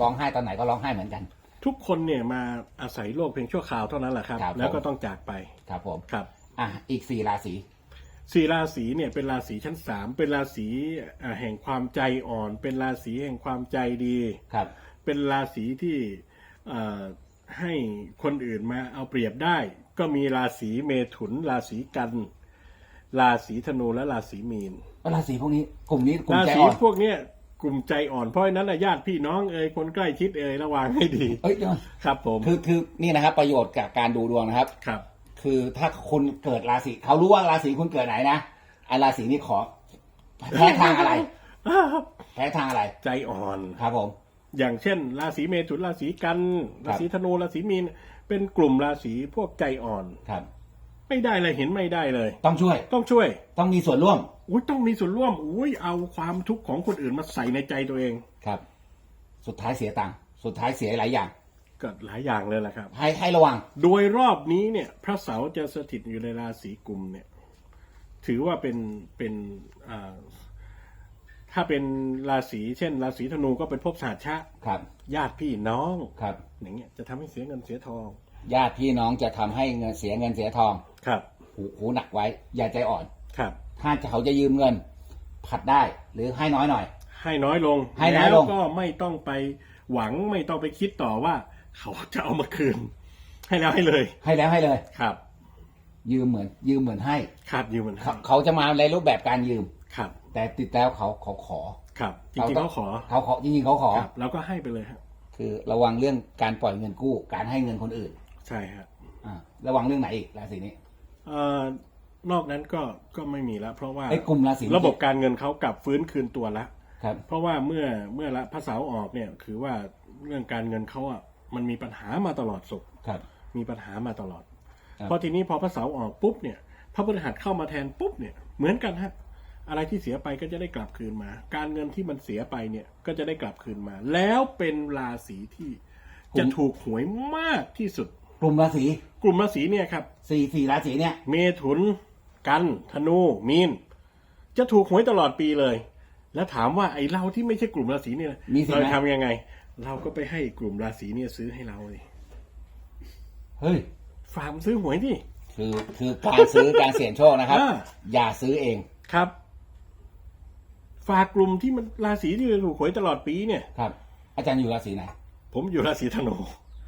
[SPEAKER 1] ร้องไห้ตอนไหนก็ร้องไห้เหมือนกัน
[SPEAKER 2] ทุกคนเนี่ยมาอาศัยโลกเพียงชั่วคราวเท่านั้นแหละครับ
[SPEAKER 1] ครับ
[SPEAKER 2] แล้วก็
[SPEAKER 1] ผม
[SPEAKER 2] ต้องจากไป
[SPEAKER 1] ครับผม
[SPEAKER 2] ครับ
[SPEAKER 1] อะอีกสี่ราศี
[SPEAKER 2] สี่ราศีเนี่ยเป็นราศีชั้นสามเป็นราศีอ่าแห่งความใจอ่อน เป็นราศีแห่งความใจดี
[SPEAKER 1] ครับ
[SPEAKER 2] เป็นราศีที่เอ่อ ให้คนอื่นมาเอาเปรียบได้ ก็มีราศีเมถุน ราศีกัน ราศีธนูและราศีมีน
[SPEAKER 1] ราศีพวกนี้กลุ่มนี้กลุ่ม
[SPEAKER 2] รา
[SPEAKER 1] ใจ
[SPEAKER 2] ศี
[SPEAKER 1] อ่อน
[SPEAKER 2] พวกเนี้ยกลุ่มใจอ่อนเพราะฉะนั้นน่ะญาติพี่น้องเอ่ยคนใกล้ชิดเอ่ยระวังให้ดี
[SPEAKER 1] เอ้ยเดี๋ยว
[SPEAKER 2] ครับผม
[SPEAKER 1] คือคือนี่นะครับ ประโยชน์กับการดูดวงนะครับ
[SPEAKER 2] ครับ
[SPEAKER 1] คือถ้าคุณเกิดราศีเขารู้ว่าราศีคุณเกิดไหนนะไอ้ราศีนี้ขอแพ้ทางอะไร แพ้ทางอะไร
[SPEAKER 2] ใจอ่อน
[SPEAKER 1] ครับผม
[SPEAKER 2] อย่างเช่น ราศีเมถุนราศีกัน
[SPEAKER 1] ครั
[SPEAKER 2] รา
[SPEAKER 1] บ
[SPEAKER 2] ศีธนูราศีมีน เป็นกลุ่มราศีพวกใจอ่อน
[SPEAKER 1] ครับ
[SPEAKER 2] ไม่ได้เลยเห็นไม่ได้เลย
[SPEAKER 1] ต้องช่วย
[SPEAKER 2] ต้องช่วย
[SPEAKER 1] ต้องมีส่วนร่วม
[SPEAKER 2] อุ้ยต้องมีส่วนร่วมอุ้ยเอาความทุกข์ของคนอื่นมาใส่ในใจตัวเอง
[SPEAKER 1] ครับ สุดท้ายเสียตังค์สุดท้ายเสียหลายอย่าง
[SPEAKER 2] ก็หลายอย่างเลยแหละครับ
[SPEAKER 1] ให้ให้ระวัง
[SPEAKER 2] โดยรอบนี้เนี่ย พระเสาร์จะสถิตอยู่ในราศีกุมเนี่ย ถือว่าเป็นเป็นอ่า ถ้าเป็นราศีเช่น ราศีธนูก็เป็นภพสหัชชะ
[SPEAKER 1] ครับ
[SPEAKER 2] ญาติพี่น้อง
[SPEAKER 1] ครับ
[SPEAKER 2] อย่างเงี้ยจะทำให้เสียเงินเสียทอง
[SPEAKER 1] ญาติพี่น้องจะทำให้เงินเสียเงินเสียทอง
[SPEAKER 2] ครับ
[SPEAKER 1] หูหูหนักไว้ อย่าใจอ่อน
[SPEAKER 2] ครับ
[SPEAKER 1] ถ้าเขาจะยืมเงิน ผัดได้หรือให้น้อยหน่อย
[SPEAKER 2] ให้น้อยลง
[SPEAKER 1] ให้น้อย
[SPEAKER 2] แล้
[SPEAKER 1] ล
[SPEAKER 2] ว
[SPEAKER 1] ง
[SPEAKER 2] ก็ไม่ต้องไปหวังไม่ต้องไปคิดต่อว่า เขาจะเอามาคืน ให้แล้วให้เลย
[SPEAKER 1] ให้แล้วให้เลย
[SPEAKER 2] ครับ
[SPEAKER 1] ยืมเหมือน ยืมเหมือนให้
[SPEAKER 2] ครับยืมมัน
[SPEAKER 1] เขาเขาจะมาในรูปแบบการยืม
[SPEAKER 2] ครับ
[SPEAKER 1] แต่ติดแล้วเขาเขาขอ
[SPEAKER 2] ครับ จริงๆเขาขอ
[SPEAKER 1] เขาขอจริงๆเขาขอ
[SPEAKER 2] ครับแล้วก็ให้ไปเลยครับ
[SPEAKER 1] คือระวังเรื่องการปล่อยเงินกู้ การให้เงินคนอื่น
[SPEAKER 2] ใช่ครับ
[SPEAKER 1] อ่าระวังเรื่องไหนอีกราศีนี้
[SPEAKER 2] เอ่อนอกนั้นก็ก็ไม่มีแล้ว เพราะว่า
[SPEAKER 1] ไอ้กลุ่มราศี
[SPEAKER 2] ระบบการเงินเขากลับฟื้นคืนตัวแล้ว
[SPEAKER 1] ครับ
[SPEAKER 2] เพราะว่าเมื่อเมื่อละพระเสาร์ออกเนี่ยคือว่าเรื่องการเงินเขาอะมันมีปัญหามาตลอดสุข
[SPEAKER 1] ครับ
[SPEAKER 2] มีปัญหามาตลอด
[SPEAKER 1] ครับ
[SPEAKER 2] พอทีนี้พอพระเสาร์ออกปุ๊บเนี่ยพระพฤหัสเข้ามาแทนปุ๊บเนี่ยเหมือนกันฮะ อะไรที่เสียไปก็จะได้กลับคืนมา การเงินที่มันเสียไปเนี่ยก็จะได้กลับคืนมา แล้วเป็นราศีที่จะถูกหวยมากที่สุด
[SPEAKER 1] กลุ่มราศี
[SPEAKER 2] กลุ่มราศีเนี่ยครับ
[SPEAKER 1] สี่สี่ราศีเนี่ย
[SPEAKER 2] เมถุน กัน ธนู มีน จะถูกหวยตลอดปีเลย แล้วถามว่าไอ้เราที่ไม่ใช่กลุ่มราศีเนี่ย
[SPEAKER 1] มีสิทธิ์
[SPEAKER 2] เรา
[SPEAKER 1] ไหม
[SPEAKER 2] ทำยังไง เราก็ไปให้กลุ่มราศีเนี่ยซื้อให้เราเลย
[SPEAKER 1] เฮ้ย
[SPEAKER 2] ฝากมันซื้อหวยดิ
[SPEAKER 1] คือคือการซื้อ การเสี่ยงโชคนะครับ
[SPEAKER 2] อ่า
[SPEAKER 1] อย่าซื้อเอง
[SPEAKER 2] ครับ ฝากกลุ่มที่มันราศีที่จะถูกหวยตลอดปีเนี่ย
[SPEAKER 1] ครับ อาจารย์อยู่ราศีไหน
[SPEAKER 2] ผมอยู่ราศีธนู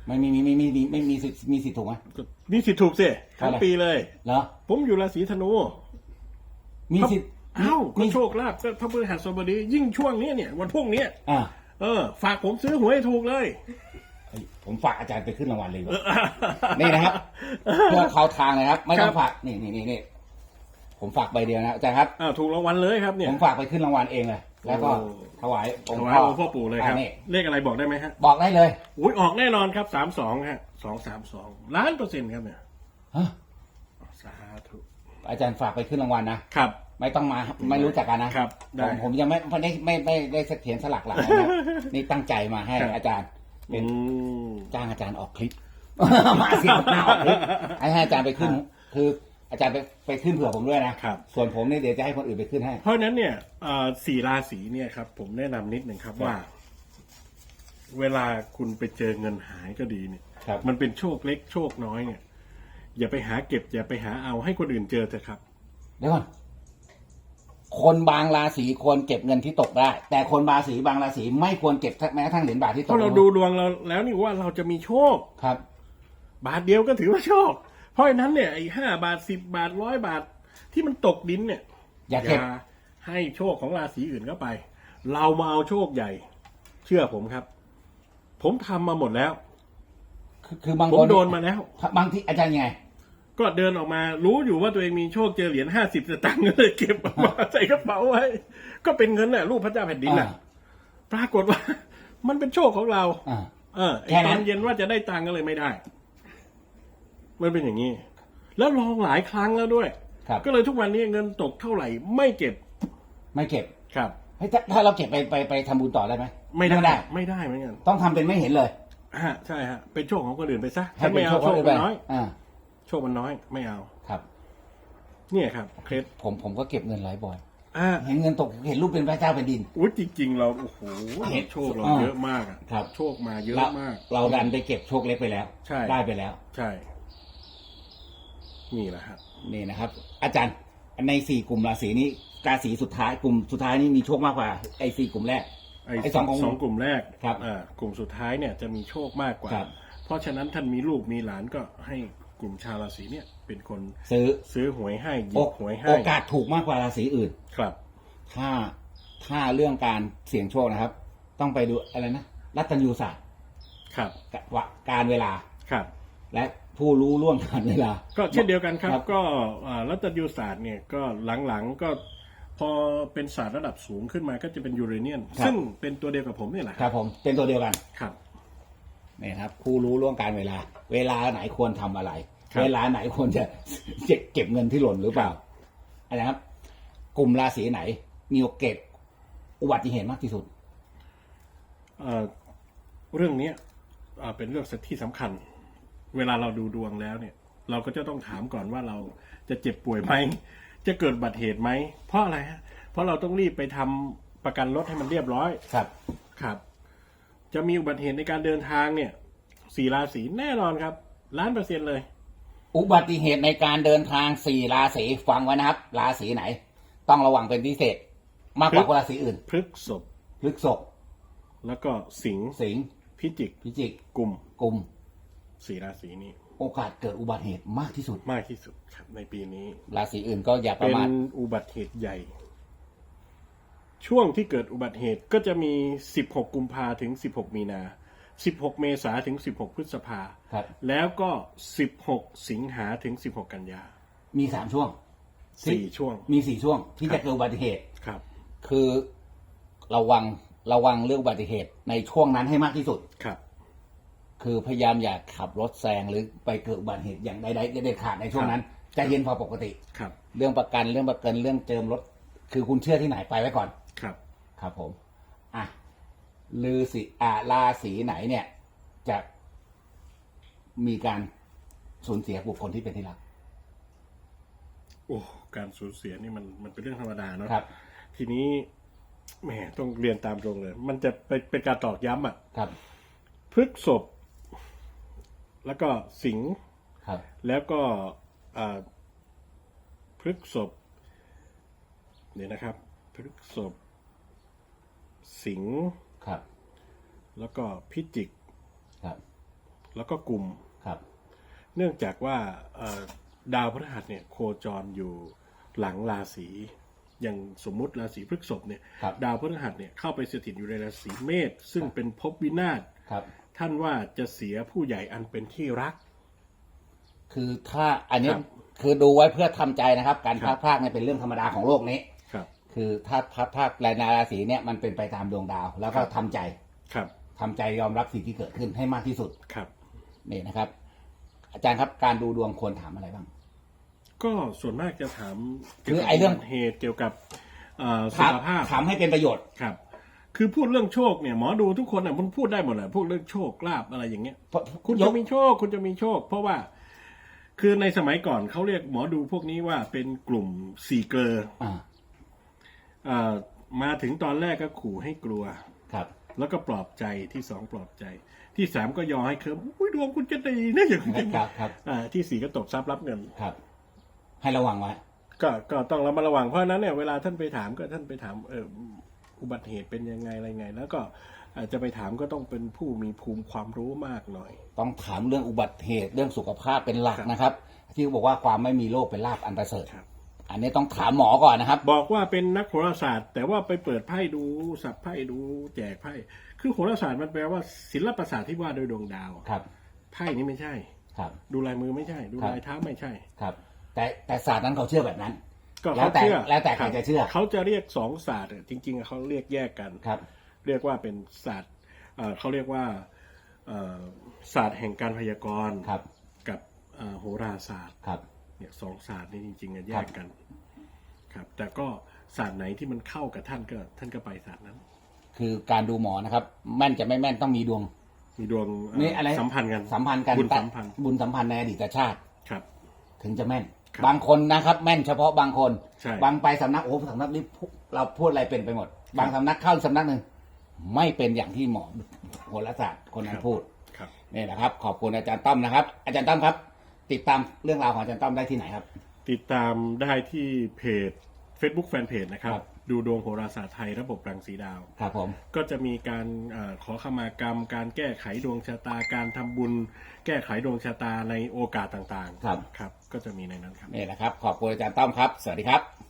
[SPEAKER 1] ไม่มีมีมีมีมีไม่มีสิทธิ์มีสิทธิ์ถูกไหม
[SPEAKER 2] ก็นี่สิทธิ์ถูกสิทั้ง
[SPEAKER 1] อะไร
[SPEAKER 2] ปีเลย
[SPEAKER 1] เหรอ
[SPEAKER 2] ผมอยู่ราศีธนู
[SPEAKER 1] มีสิทธิ์
[SPEAKER 2] เอ้าก็
[SPEAKER 1] มี
[SPEAKER 2] โชคลาภก็พระพฤหัสบดี ยิ่งช่วงเนี้ยเนี่ยวันพรุ่งเนี้ย
[SPEAKER 1] อ่า
[SPEAKER 2] เออ ฝากผมซื้อหวยให้ถูกเลย
[SPEAKER 1] เฮ้ยผมฝากอาจารย์ไปขึ้นรางวัลเลยดีกว่านี่นะครับเพื่อเขาทางนะครับ ไม่ต้อง
[SPEAKER 2] ครับ
[SPEAKER 1] ฝาก นี่นี่นี่นี่ ผมฝากใบเดียวนะอาจารย์ครับ
[SPEAKER 2] อ้าวถูกรางวัลเลยครับเนี่ย
[SPEAKER 1] ผมฝากไปขึ้นรางวัลเองเลย แล้วก็
[SPEAKER 2] โอ้
[SPEAKER 1] ถวายอง
[SPEAKER 2] ถ
[SPEAKER 1] ค์
[SPEAKER 2] วาย
[SPEAKER 1] พ่อ
[SPEAKER 2] องค์พ่อปู่เลยครับ
[SPEAKER 1] อ่านี่
[SPEAKER 2] เลขอะไรบอกได้ไหมฮะ
[SPEAKER 1] บอกได้เลย
[SPEAKER 2] อุ้ยออกแน่นอนครับสามสองฮะสองสามสองล้านเปอร์เซ็นต์ครับเนี่ย
[SPEAKER 1] ฮะ
[SPEAKER 2] สาธุ
[SPEAKER 1] อาจารย์ฝากไปขึ้นรางวัลนะ ครับ ไม่ต้องมาไม่รู้จักกันนะครับ
[SPEAKER 2] ได้
[SPEAKER 1] ผมผมยังไม่ไม่ได้ไม่ไม่ได้เขียนสลักหลักนะครับ นี่ตั้งใจมาให้
[SPEAKER 2] ครับ
[SPEAKER 1] อาจารย์ เป็น
[SPEAKER 2] อืม
[SPEAKER 1] จ้างอาจารย์ออกคลิป มาเสียงหน้าออกคลิปให้ให้อาจารย์ไปขึ้น คือ อาจารย์ไปไปขึ้นเผื่อผมด้วยนะครับ ส่วนผมเนี่ยเดี๋ยวจะให้คนอื่นไปขึ้นให้
[SPEAKER 2] เพราะฉะนั้นเนี่ยเอ่อสี่ราศีเนี่ยครับ ผมแนะนำนิดหนึ่งครับ
[SPEAKER 1] ครับ
[SPEAKER 2] ว่า เวลาคุณไปเจอเงินหายก็ดีเนี่ย
[SPEAKER 1] ครับ
[SPEAKER 2] มันเป็นโชคเล็กโชคน้อยเนี่ย อย่าไปหาเก็บ อย่าไปหาเอาให้คนอื่นเจอเถอะครับ
[SPEAKER 1] เดี๋ยวก่อน คนบางราศีควรเก็บเงินที่ตกได้ แต่คนบางราศีบางราศีไม่ควรเก็บแม้กระทั่งเหรียญบาทที่ต
[SPEAKER 2] เพ
[SPEAKER 1] ก
[SPEAKER 2] ราะเราดูดวงเราแล้วนี่ว่าเราจะมีโชค
[SPEAKER 1] ครับ
[SPEAKER 2] บาทเดียวก็ถือว่าโชคเพ ราะฉะนั้นเนี่ยไอ้ห้าบาทสิบบาทร้อยบาทที่มันตกดินเนี่ย
[SPEAKER 1] อย่าเก็บ
[SPEAKER 2] ให้โชคของราศีอื่นเข้าไป เรามาเอาโชคใหญ่ เชื่อผมครับ ผมทำมาหมดแล้ว
[SPEAKER 1] คือคือบาง
[SPEAKER 2] ผ
[SPEAKER 1] ค
[SPEAKER 2] ม
[SPEAKER 1] น
[SPEAKER 2] โดนมาแล้ว
[SPEAKER 1] บางที่อาจารย์ยังไง
[SPEAKER 2] ก็เดินออกมา รู้อยู่ว่าตัวเองมีโชคเจอเหรียญห้าสิบสตางค์ก็เลยเก็บออกมาใส่กระเป๋าไว้ก็เป็นเงินน่ะ รูปพระเจ้าแผ่นดินน่ะ
[SPEAKER 1] อ่า
[SPEAKER 2] ปรากฏว่า มันเป็นโชคของเรา
[SPEAKER 1] อ่า
[SPEAKER 2] เออไอ้
[SPEAKER 1] แค่นั้
[SPEAKER 2] ตอนนเย็นว่าจะได้ตังค์ก็เลยไม่ได้ มันเป็นอย่างนี้ แล้วลองหลายครั้งแล้วด้วย
[SPEAKER 1] ครับ
[SPEAKER 2] ก็เลยทุกวันนี้เงินตกเท่าไหร่ไม่เก็บ
[SPEAKER 1] ไม่เก็บ
[SPEAKER 2] ครับ
[SPEAKER 1] เฮ้ยถ้าถ้าเราเก็บไปไปไปทำบุญต่อได้ไหม
[SPEAKER 2] ไม่ได้
[SPEAKER 1] ได้
[SPEAKER 2] ไม่ได้เหมือนกัน
[SPEAKER 1] ต้องทำเป็นไม่เห็นเลย
[SPEAKER 2] ฮะใช่ฮะเป็นโชคของคนอื่นไปซะ
[SPEAKER 1] ให้
[SPEAKER 2] ฉัน
[SPEAKER 1] เป็
[SPEAKER 2] ไม่
[SPEAKER 1] น
[SPEAKER 2] เอา
[SPEAKER 1] โชค
[SPEAKER 2] โชค
[SPEAKER 1] ไป
[SPEAKER 2] มันน้อย
[SPEAKER 1] อ่า
[SPEAKER 2] โชคมันน้อยไม่เอา
[SPEAKER 1] ครับ
[SPEAKER 2] เนี่ยครับเคล็ด
[SPEAKER 1] ผมผมก็เก็บเงินหลายบ่อย
[SPEAKER 2] อ่า
[SPEAKER 1] เห็นเงินตกเห็นรูปเป็นพระเจ้าแผ่นดิน
[SPEAKER 2] อุ้ยจริง ๆ เราโอ้โห
[SPEAKER 1] เห็น
[SPEAKER 2] โชคเรา
[SPEAKER 1] อ่า
[SPEAKER 2] เยอะมากอะ
[SPEAKER 1] ครับ
[SPEAKER 2] โชคมาเยอะ
[SPEAKER 1] เรา
[SPEAKER 2] มาก
[SPEAKER 1] เราดันไปเก็บโชคเล็กไปแล้ว
[SPEAKER 2] ใช่
[SPEAKER 1] ได้ไปแล้ว
[SPEAKER 2] ใช่ นี่แหละฮะ
[SPEAKER 1] นี่นะครับ อาจารย์ในสี่กลุ่มราศีนี้ราศีสุดท้ายกลุ่มสุดท้ายนี่มีโชคมากกว่าไอ้สี่กลุ่มแรก
[SPEAKER 2] ไอ้
[SPEAKER 1] ไอ้
[SPEAKER 2] ส
[SPEAKER 1] ส
[SPEAKER 2] อ
[SPEAKER 1] องง
[SPEAKER 2] สองกลุ่มแรก
[SPEAKER 1] ครับ
[SPEAKER 2] อ่ากลุ่มสุดท้ายเนี่ยจะมีโชคมากกว่า
[SPEAKER 1] ครับ
[SPEAKER 2] เพราะฉะนั้นท่านมีลูกมีหลานก็ให้กลุ่มชาวราศีเนี่ยเป็นคน
[SPEAKER 1] ซื้อ
[SPEAKER 2] ซื้อหวยให้หยิ
[SPEAKER 1] โอบ
[SPEAKER 2] หวยให้
[SPEAKER 1] โอกาสถูกมากกว่าราศีอื่น
[SPEAKER 2] ครับ
[SPEAKER 1] ถ้าถ้าเรื่องการเสี่ยงโชคนะครับ ต้องไปดูอะไรนะรัตยูศาสตร์
[SPEAKER 2] ครับ
[SPEAKER 1] กะวะการเวลา
[SPEAKER 2] ครับ
[SPEAKER 1] และ ผู้รู้ล่วงการเวลา
[SPEAKER 2] ก็เช่นเดียวกันครับ
[SPEAKER 1] ครับ
[SPEAKER 2] ก็อ่ารัตยูศาสตร์เนี่ยก็หลังๆก็พอเป็นศาสตร์ระดับสูงขึ้นมาก็จะเป็นยูเรเนียน ซึ่งเป็นตัวเดียวกับผมนี่แหละ
[SPEAKER 1] ครับผมเป็นตัวเดียวกัน
[SPEAKER 2] ครับ
[SPEAKER 1] นี่ครับผู้รู้ล่วงการเวลา เวลาไหนควรทำอะไร
[SPEAKER 2] ครับ
[SPEAKER 1] เวลาไหนควรจะเก็บเก็บเงินที่หล่นหรือเปล่าอะไรนะครับ กลุ่มราศีไหน มีโอกาสอุบัติเหตุมากที่สุด
[SPEAKER 2] เอ่อเรื่องเนี้ยเอ่อเป็นเรื่องที่สำคัญ เวลาเราดูดวงแล้วเนี่ย เราก็จะต้องถามก่อนว่าเราจะเจ็บป่วยไหม จะเกิดอุบัติเหตุไหม เพราะอะไรฮะ เพราะเราต้องรีบไปทำประกันรถให้มันเรียบร้อย
[SPEAKER 1] ครับ
[SPEAKER 2] ครับ จะมีอุบัติเหตุในการเดินทางเนี่ยสี่ราศีแน่นอนครับล้านเปอร์เซ็นต์เลย
[SPEAKER 1] อุบัติเหตุในการเดินทางสี่ราศีฟังไว้นะครับ ราศีไหน ต้องระวังเป็นพิเศษ มากกว่าคนราศีอื่น
[SPEAKER 2] พฤกษบ
[SPEAKER 1] พฤกษก
[SPEAKER 2] แล้วก็สิงห์
[SPEAKER 1] สิงห์
[SPEAKER 2] พิจิก
[SPEAKER 1] พิจิก
[SPEAKER 2] กลุ่ม
[SPEAKER 1] กุม
[SPEAKER 2] สี่ราศีนี้
[SPEAKER 1] โอกาสเกิดอุบัติเหตุมากที่สุด
[SPEAKER 2] มากที่สุดครับ ในปีนี้
[SPEAKER 1] ราศีอื่นก็อย่าประ
[SPEAKER 2] เป็น
[SPEAKER 1] มาท
[SPEAKER 2] อุบัติเหตุใหญ่ ช่วงที่เกิดอุบัติเหตุก็จะมี 16 กุมภาถึง 16 มีนา 16 เมษาถึง 16 พฤษภา
[SPEAKER 1] ครับ
[SPEAKER 2] แล้วก็ 16 สิงหาถึง 16 กันยา
[SPEAKER 1] มีสามช่วง
[SPEAKER 2] สี่ช่วง
[SPEAKER 1] มีสี่ช่วงที่
[SPEAKER 2] ครั
[SPEAKER 1] จะ
[SPEAKER 2] บ
[SPEAKER 1] เกิดอุบัติเหตุ
[SPEAKER 2] ครับ
[SPEAKER 1] คือระวังระวังเรื่องอุบัติเหตุในช่วงนั้นให้มากที่สุด
[SPEAKER 2] ครับ
[SPEAKER 1] คือพยายามอย่าขับรถแซงหรือไปเกิดอุบัติเหตุอย่างใดๆเด็ดขาดในช่วงนั้นใจะเย็นพอปกติ
[SPEAKER 2] ครับ
[SPEAKER 1] เรื่องประกันเรื่องประกันเรื่องเจิมรถ คือคุณเชื่อที่ไหนไปไว้ก่อน
[SPEAKER 2] ครับ
[SPEAKER 1] ครับผม อะลือสีอ่าราศีไหนเนี่ย จะมีการสูญเสียบุคคลที่เป็นที่รัก
[SPEAKER 2] โอ้ การสูญเสียนี่มันมันเป็นเรื่องธรรมดาเนาะ
[SPEAKER 1] ครับ
[SPEAKER 2] ทีนี้แหมต้องเรียนตามตรงเลย มันจะไปเป็นการตอกย้ำอะ
[SPEAKER 1] ครับ
[SPEAKER 2] พฤกษบ แล้วก็สิงห์
[SPEAKER 1] ครับ
[SPEAKER 2] แล้วก็อ่าพฤกษบเดี๋ยวนะครับ พฤกษบสิงห์
[SPEAKER 1] ครับ
[SPEAKER 2] แล้วก็พิจิก
[SPEAKER 1] ครับ
[SPEAKER 2] แล้วก็กลุ่ม
[SPEAKER 1] ครับ
[SPEAKER 2] เนื่องจากว่าเอ่อดาวพฤหัสเนี่ยโคจรอยู่หลังราศีอย่างสมมุติราศีพฤษภเนี่ย
[SPEAKER 1] ครับ
[SPEAKER 2] ดาวพฤหัสเนี่ยเข้าไปสถิตอยู่ในราศีเมษซึ่งเป็นภพวินาศ
[SPEAKER 1] ครับ
[SPEAKER 2] ท่านว่าจะเสียผู้ใหญ่อันเป็นที่รัก
[SPEAKER 1] คือถ้าอันนี้
[SPEAKER 2] ครับ
[SPEAKER 1] คือดูไว้เพื่อทำใจนะครับ การพ
[SPEAKER 2] ครั
[SPEAKER 1] ลา
[SPEAKER 2] บ
[SPEAKER 1] ดพลาดเนี่ยเป็นเรื่องธรรมดาของโลกนี้
[SPEAKER 2] ครับ
[SPEAKER 1] คือถ้าพลาดพลาดรายนาราศีเนี่ยมันเป็นไปตามดวงดาว แล้วก็
[SPEAKER 2] ครับ
[SPEAKER 1] ทำใจ
[SPEAKER 2] ครับ
[SPEAKER 1] ทำใจยอมรับสิ่งที่เกิดขึ้นให้มากที่สุด
[SPEAKER 2] ครับ
[SPEAKER 1] นี่นะครับ อาจารย์ครับการดูดวงควรถามอะไรบ้าง
[SPEAKER 2] ก็ส่วนมากจะถาม
[SPEAKER 1] คือไอ้เรื่อง
[SPEAKER 2] กี่ยวกับเหตุเกี่ยวกับเอ่อสุ
[SPEAKER 1] ถาม
[SPEAKER 2] ขภาพ
[SPEAKER 1] ถามให้เป็นประโยชน์
[SPEAKER 2] ครับ คือพูดเรื่องโชคเนี่ยหมอดูทุกคนอะมันพูดได้หมดแหละพวกเรื่องโชคลาภอะไรอย่างเงี้ย
[SPEAKER 1] เพราะ
[SPEAKER 2] คุณ
[SPEAKER 1] ย
[SPEAKER 2] จะ
[SPEAKER 1] ก
[SPEAKER 2] มีโชคคุณจะมีโชค เพราะว่า คือในสมัยก่อนเขาเรียกหมอดูพวกนี้ว่าเป็นกลุ่มสี่เกลอ
[SPEAKER 1] อ่า
[SPEAKER 2] อ่ามาถึงตอนแรกก็ขู่ให้กลัว
[SPEAKER 1] ครับ
[SPEAKER 2] แล้วก็ปลอบใจที่สองปลอบใจ ที่สามก็ยอให้เคิมอุ้ยดวงคุณจะดีนะอย่างนี้
[SPEAKER 1] ครับครับ
[SPEAKER 2] อ่าที่สี่ก็ตบทรัพย์รับเงิน
[SPEAKER 1] ครับ ให้ระวังไว้
[SPEAKER 2] ก็ก็ต้องระมัดระวังเพราะฉะนั้นเนี่ยเวลาท่านไปถามก็ท่านไปถามเออ อุบัติเหตุเป็นยังไงอะไรไง แล้วก็อาจจะไปถามก็ต้องเป็นผู้มีภูมิความรู้มากหน่อย
[SPEAKER 1] ต้องถามเรื่องอุบัติเหตุเรื่องสุขภาพเป็นหลัก
[SPEAKER 2] ครับ
[SPEAKER 1] นะครับ ที่เขาบอกว่าความไม่มีโรคเป็นลาภอันประเสริฐ
[SPEAKER 2] ครับ
[SPEAKER 1] อันนี้ต้องถามหมอก่อนนะครับ
[SPEAKER 2] บอกว่าเป็นนักโหราศาสตร์ แต่ว่าไปเปิดไพ่ดูสับไพ่ดูแจกไพ่คือโหราศาสตร์มันแปลว่าศิลปศาสตร์ที่ว่าโดยดวงดาว
[SPEAKER 1] ครับ
[SPEAKER 2] ไพ่นี้ไม่ใช่
[SPEAKER 1] ครับ
[SPEAKER 2] ดูลายมือไม่ใช่ ดู
[SPEAKER 1] ครับ
[SPEAKER 2] ลายเท้าไม่ใช่
[SPEAKER 1] ครับ แต่แต่ศาสตร์นั้นเขาเชื่อแบบนั้น
[SPEAKER 2] ก็
[SPEAKER 1] แล้ว
[SPEAKER 2] เขา
[SPEAKER 1] แต่
[SPEAKER 2] เชื่อ
[SPEAKER 1] แล้วแต่ใคร
[SPEAKER 2] บ
[SPEAKER 1] จะเชื่อ
[SPEAKER 2] เขาจะเรียกสองศาสตร์อะจริง ๆ เขาเรียกแยกกัน
[SPEAKER 1] ครับ
[SPEAKER 2] เรียกว่าเป็นศาสตร์เอ่อเขาเรียกว่าเอ่อศาสตร์แห่งการพยากรณ์
[SPEAKER 1] ครับ
[SPEAKER 2] กับเอ่อโหราศาสตร์
[SPEAKER 1] ครับ
[SPEAKER 2] เนี่ยสองศาสตร์นี่จริงๆอะแย
[SPEAKER 1] ครั
[SPEAKER 2] ก
[SPEAKER 1] บ
[SPEAKER 2] กัน ครับ แต่ก็ศาสตร์ไหนที่มันเข้ากับท่านก็ท่านก็ไปศาสตร์นั้น
[SPEAKER 1] คือการดูหมอนะครับ แม่นจะไม่แม่นต้องมีดวง
[SPEAKER 2] มีดวงเอ่อ
[SPEAKER 1] นี่อะไร
[SPEAKER 2] สัมพันธ์กัน
[SPEAKER 1] สัมพันธ์กัน
[SPEAKER 2] บุญสัมพันธ์
[SPEAKER 1] บุญสัมพันธ์ในอดีตชาติ
[SPEAKER 2] ครับ
[SPEAKER 1] ถึงจะแม่น
[SPEAKER 2] ครั บ
[SPEAKER 1] บางคนนะครับ แม่นเฉพาะบางคน
[SPEAKER 2] ใช่
[SPEAKER 1] บางไปสำนักโอ้สำนักนี้พูเราพูดอะไรเป็นไปหมด บางสำนักเข้าอีกสำนักหนึ่งไม่เป็นอย่างที่หมอโหราศาสตร์คนนั้นพูด
[SPEAKER 2] ครับ
[SPEAKER 1] นี่แหละครับ ขอบคุณอาจารย์ต้อมนะครับ อาจารย์ต้อมครับ ติดตามเรื่องราวของอาจารย์ต้อมได้ที่ไหนครับ
[SPEAKER 2] ติดตามได้ที่เพจ Facebook Fanpage นะครับ
[SPEAKER 1] ครับ
[SPEAKER 2] ดูดวงโหราศาสตร์ไทยระบบรังสีดาว
[SPEAKER 1] ครับผม
[SPEAKER 2] ก็จะมีการเออขอขมากรรม การแก้ไขดวงชะตาการทำบุญ แก้ไขดวงชะตาในโอกาสต่างๆ
[SPEAKER 1] ครับ
[SPEAKER 2] ครับ ก็จะมีในนั้นครับ
[SPEAKER 1] นี่แหละครับ ขอบคุณอาจารย์ต้อมครับ สวัสดีครับ